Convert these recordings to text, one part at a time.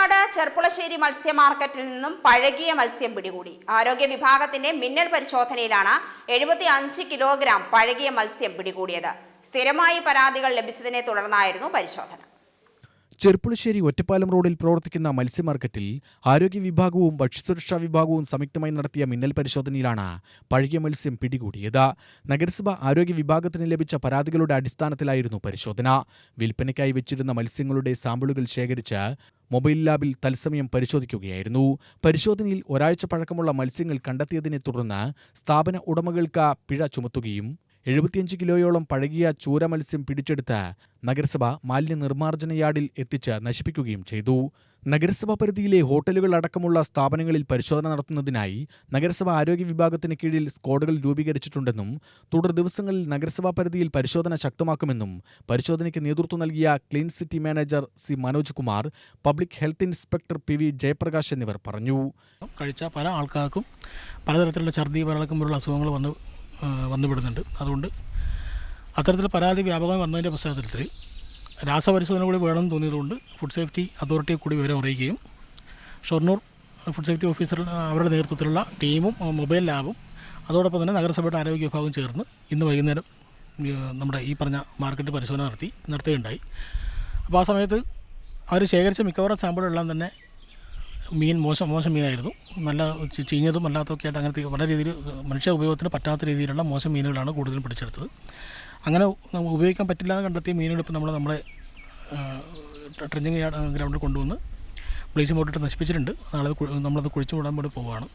പാലക്കാട് ചെർപ്പുളശ്ശേരി മത്സ്യ മാർക്കറ്റിൽ നിന്നും പഴകിയ മത്സ്യം പിടികൂടി. ആരോഗ്യ വിഭാഗത്തിന്റെ മിന്നൽ പരിശോധനയിലാണ് എഴുപത്തി അഞ്ച് കിലോഗ്രാം പഴകിയ മത്സ്യം പിടികൂടിയത്. സ്ഥിരമായി പരാതികൾ ലഭിച്ചതിനെ തുടർന്നായിരുന്നു പരിശോധന. ചെർപ്പുളശ്ശേരി ഒറ്റപ്പാലം റോഡിൽ പ്രവർത്തിക്കുന്ന മത്സ്യ മാർക്കറ്റിൽ ആരോഗ്യ വിഭാഗവും ഭക്ഷ്യസുരക്ഷാ വിഭാഗവും സംയുക്തമായി നടത്തിയ മിന്നൽ പരിശോധനയിലാണ് പഴകിയ മത്സ്യം പിടികൂടിയത്. നഗരസഭ ആരോഗ്യ വിഭാഗത്തിന് ലഭിച്ച പരാതികളുടെ അടിസ്ഥാനത്തിലായിരുന്നു പരിശോധന. വിൽപ്പനയ്ക്കായി വെച്ചിരുന്ന മത്സ്യങ്ങളുടെ സാമ്പിളുകൾ ശേഖരിച്ച് മൊബൈൽ ലാബിൽ തത്സമയം പരിശോധിക്കുകയായിരുന്നു. പരിശോധനയിൽ ഒരാഴ്ച പഴക്കമുള്ള മത്സ്യങ്ങൾ കണ്ടെത്തിയതിനെ തുടർന്ന് സ്ഥാപന ഉടമകൾക്ക് പിഴ ചുമത്തുകയും എഴുപത്തിയഞ്ച് കിലോയോളം പഴകിയ ചൂര മത്സ്യം പിടിച്ചെടുത്ത് നഗരസഭ മാലിന്യ നിർമ്മാർജന യാർഡിൽ എത്തിച്ച് നശിപ്പിക്കുകയും ചെയ്തു. നഗരസഭാ പരിധിയിലെ ഹോട്ടലുകൾ അടക്കമുള്ള സ്ഥാപനങ്ങളിൽ പരിശോധന നടത്തുന്നതിനായി നഗരസഭ ആരോഗ്യ വിഭാഗത്തിന് കീഴിൽ സ്ക്വാഡുകൾ രൂപീകരിച്ചിട്ടുണ്ടെന്നും തുടർ ദിവസങ്ങളിൽ നഗരസഭാ പരിധിയിൽ പരിശോധന ശക്തമാക്കുമെന്നും പരിശോധനയ്ക്ക് നേതൃത്വം നൽകിയ clean city manager C Manoj Kumar public health inspector P V Jayaprakash എന്നിവർ പറഞ്ഞു. കഴിച്ച പല ആൾക്കാർക്കും പലതരത്തിലുള്ള ഛർദി വരളക്കം പോലുള്ള അസുഖങ്ങൾ വന്ന് വന്നുപെടുന്നുണ്ട് അതുകൊണ്ട് അത്തരത്തിൽ പരാതി വ്യാപകമായി വന്നതിന്റെ പശ്ചാത്തലത്തിൽ രാസപരിശോധന കൂടി വേണമെന്ന് തോന്നിയതുകൊണ്ട് ഫുഡ് സേഫ്റ്റി അതോറിറ്റിയെ കൂടി വിവരം അറിയിക്കുകയും ഷൊർണൂർ ഫുഡ് സേഫ്റ്റി ഓഫീസർ അവരുടെ നേതൃത്വത്തിലുള്ള ടീമും മൊബൈൽ ലാബും അതോടൊപ്പം തന്നെ നഗരസഭയുടെ ആരോഗ്യ വിഭാഗം ചേർന്ന് ഇന്ന് വൈകുന്നേരം നമ്മുടെ ഈ പറഞ്ഞ മാർക്കറ്റ് പരിശോധന നടത്തി നടത്തുകയുണ്ടായി. അപ്പോൾ ആ സമയത്ത് അവർ ശേഖരിച്ച മിക്കവാറും സാമ്പിളെല്ലാം തന്നെ മീൻ മോശം മോശം മീനായിരുന്നു. നല്ല ചീഞ്ഞതും അല്ലാത്തതൊക്കെ ആയിട്ട് അങ്ങനത്തെ വളരെ രീതിയിൽ മനുഷ്യ ഉപയോഗത്തിന് പറ്റാത്ത രീതിയിലുള്ള മോശം മീനുകളാണ് കൂടുതലും പിടിച്ചെടുത്തത്. അങ്ങനെ ഉപയോഗിക്കാൻ പറ്റില്ല എന്ന് കണ്ടെത്തിയ മീനുകൾ ഇപ്പോൾ നമ്മൾ നമ്മുടെ ട്രെഞ്ചിങ് ഗ്രൗണ്ടിൽ കൊണ്ടുവന്ന് ബ്ലീച്ചിങ് ബോട്ടിട്ട് നശിപ്പിച്ചിട്ടുണ്ട്. നാളെ നമ്മളത് കുഴിച്ചു വിടാൻ വേണ്ടി പോവുകയാണ്.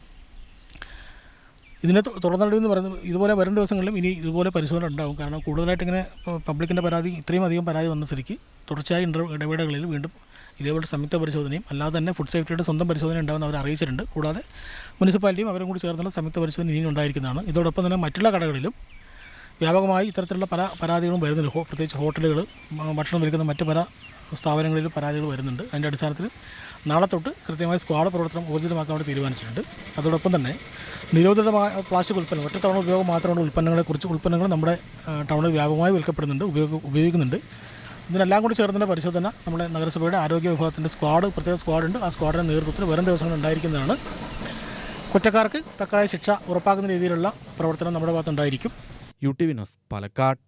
ഇതിനെ തുടർന്നടിവെന്ന് പറയുന്നത് ഇതുപോലെ വരും ദിവസങ്ങളിലും ഇനി ഇതുപോലെ പരിശോധന ഉണ്ടാകും കാരണം കൂടുതലായിട്ട് ഇങ്ങനെ പബ്ലിക്കിന്റെ പരാതി ഇത്രയും അധികം പരാതി വന്ന സ്ഥിതിക്ക് തുടർച്ചയായ ഇട ഇടവേളകളിൽ വീണ്ടും ഇതേപോലെ സംയുക്ത പരിശോധനയും അല്ലാതെ തന്നെ ഫുഡ് സേഫ്റ്റിയുടെ സ്വന്തം പരിശോധന ഉണ്ടാകുമെന്ന് അവർ അറിയിച്ചിട്ടുണ്ട്. കൂടാതെ മുനിസിപ്പാലിറ്റിയും അവരും കൂടി ചേർന്നുള്ള സംയുക്ത പരിശോധന ഇനിയും ഉണ്ടായിരിക്കുന്നതാണ്. ഇതോടൊപ്പം തന്നെ മറ്റുള്ള കടകളിലും വ്യാപകമായി ഇത്തരത്തിലുള്ള പല പരാതികളും വരുന്നുണ്ട്. പ്രത്യേകിച്ച് ഹോട്ടലുകൾ ഭക്ഷണം വിൽക്കുന്ന മറ്റ് പല സ്ഥാപനങ്ങളിലും പരാതികൾ വരുന്നുണ്ട്. അതിന്റെ അടിസ്ഥാനത്തിൽ നാളെ തൊട്ട് കൃത്യമായ സ്ക്വാഡ് പ്രവർത്തനം ഊർജിതമാക്കാൻ വേണ്ടി തീരുമാനിച്ചിട്ടുണ്ട്. അതോടൊപ്പം തന്നെ നിരോധിതമായ പ്ലാസ്റ്റിക് ഉൽപ്പന്നം ഒറ്റത്തവണ ഉപയോഗം മാത്രമുള്ള ഉൽപ്പന്നങ്ങളെക്കുറിച്ച് ഉൽപ്പന്നങ്ങൾ നമ്മുടെ ടൗണിൽ വ്യാപകമായി വിൽക്കപ്പെടുന്നുണ്ട് ഉപയോഗ ഉപയോഗിക്കുന്നുണ്ട്. ഇതിനെല്ലാം കൂടി ചേർന്നുള്ള പരിശോധന നമ്മുടെ നഗരസഭയുടെ ആരോഗ്യ വിഭാഗത്തിന്റെ സ്ക്വാഡ് പ്രത്യേക സ്ക്വാഡുണ്ട് ആ സ്ക്വാഡിന്റെ നേതൃത്വത്തിൽ വരും ദിവസങ്ങൾ ഉണ്ടായിരിക്കുന്നതാണ്. കുറ്റക്കാർക്ക് തക്കായ ശിക്ഷ ഉറപ്പാക്കുന്ന രീതിയിലുള്ള പ്രവർത്തനം നമ്മുടെ ഭാഗത്തുണ്ടായിരിക്കും. U T Vinos Palakkad.